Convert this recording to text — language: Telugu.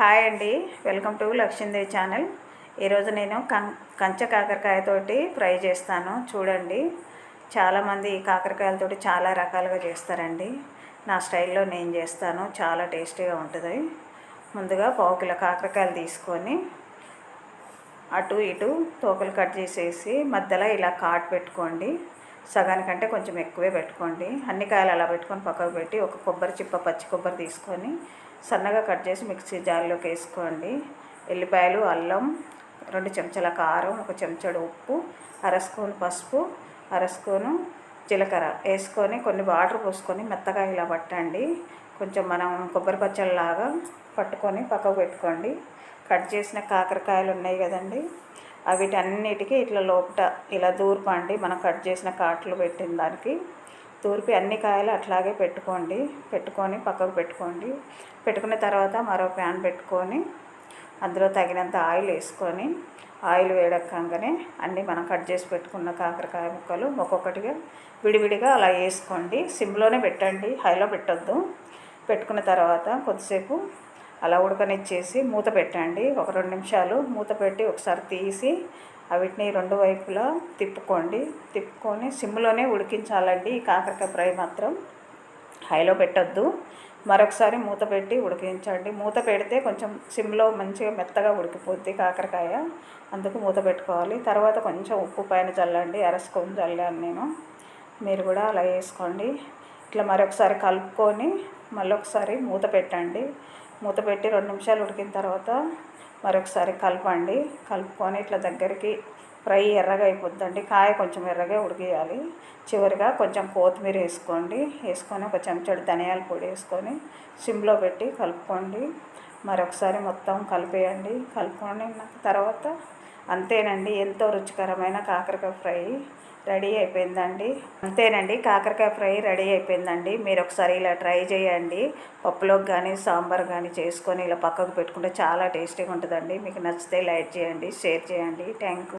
హాయ్ అండి. Welcome to Lakshmidevi channel. ఈరోజు నేను కం కంచె కాకరకాయతోటి ఫ్రై చేస్తాను. చూడండి చాలామంది ఈ కాకరకాయలతోటి చాలా రకాలుగా చేస్తారండి. నా స్టైల్లో నేను చేస్తాను. చాలా టేస్టీగా ఉంటుంది. ముందుగా పావు కిలో కాకరకాయలు తీసుకొని అటు ఇటు తోకలు కట్ చేసేసి మధ్యలో ఇలా కాట్ పెట్టుకోండి. సగానికంటే కొంచెం ఎక్కువే పెట్టుకోండి. అన్ని కాయలు అలా పెట్టుకొని పక్కకు పెట్టి ఒక కొబ్బరి చిప్ప పచ్చి కొబ్బరి తీసుకొని సన్నగా కట్ చేసి మిక్సీ జార్లోకి వేసుకోండి. ఎల్లిపాయలు అల్లం రెండు చెంచాల కారం ఒక చెంచాడు ఉప్పు అర స్పూన్ పసుపు అర స్పూను జీలకర్ర వేసుకొని కొన్ని వాటర్ పోసుకొని మెత్తగా ఇలా పట్టండి. కొంచెం మనం కొబ్బరి పచ్చళ్ళలాగా పట్టుకొని పక్కకు పెట్టుకోండి. కట్ చేసిన కాకరకాయలు ఉన్నాయి కదండి. వీటన్నిటికీ ఇట్లా లోపట ఇలా దూర్పండి మనం కట్ చేసిన కాట్లు పెట్టిన దానికి తూర్పి అన్ని కాయలు అట్లాగే పెట్టుకోండి. పెట్టుకొని పక్కకు పెట్టుకోండి. పెట్టుకున్న తర్వాత మరో ప్యాన్ పెట్టుకొని అందులో తగినంత ఆయిల్ వేసుకొని ఆయిల్ వేడెక్కగానే అన్నీ మనం కట్ చేసి పెట్టుకున్న కాకరకాయ ముక్కలు ఒక్కొక్కటిగా విడివిడిగా అలా వేసుకోండి. సిమ్లోనే పెట్టండి. హైలో పెట్టొద్దు. పెట్టుకున్న తర్వాత కొద్దిసేపు అలా ఉడకనిచ్చేసి మూత పెట్టండి. ఒక రెండు నిమిషాలు మూత పెట్టి ఒకసారి తీసి వీటిని రెండు వైపులా తిప్పుకోండి. తిప్పుకొని సిమ్లోనే ఉడికించాలండి ఈ కాకరకాయ ఫ్రై మాత్రం. హైలో పెట్టద్దు. మరొకసారి మూత పెట్టి ఉడికించండి. మూత పెడితే కొంచెం సిమ్లో మంచిగా మెత్తగా ఉడికిపోద్ది కాకరకాయ. అందుకు మూత పెట్టుకోవాలి. తర్వాత కొంచెం ఉప్పు పైన చల్లండి. అరసుకొని చల్లాను నేను. మీరు కూడా అలా వేసుకోండి. ఇట్లా మరొకసారి కలుపుకొని మళ్ళీ ఒకసారి మూత పెట్టండి. మూత పెట్టి రెండు నిమిషాలు ఉడికిన తర్వాత మరొకసారి కలపండి. కలుపుకొని ఇట్లా దగ్గరికి ఫ్రై ఎర్రగా అయిపోద్దండి. కాయ కొంచెం ఎర్రగా ఉడికేయాలి. చివరిగా కొంచెం కొత్తిమీర వేసుకోండి. వేసుకొని ఒక చెంచాడు ధనియాల పొడి వేసుకొని సిమ్లో పెట్టి కలుపుకోండి. మరొకసారి మొత్తం కలిపేయండి. కలుపుకొని తర్వాత అంతేనండి ఎంతో రుచికరమైన కాకరకాయ ఫ్రై రెడీ అయిపోయిందండి. అంతేనండి కాకరకాయ ఫ్రై రెడీ అయిపోయిందండి. మీరు ఒకసారి ఇలా ట్రై చేయండి. పప్పులోకి కానీ సాంబార్ కానీ చేసుకొని ఇలా పక్కకు పెట్టుకుంటే చాలా టేస్టీగా ఉంటుందండి. మీకు నచ్చితే లైక్ చేయండి షేర్ చేయండి. థ్యాంక్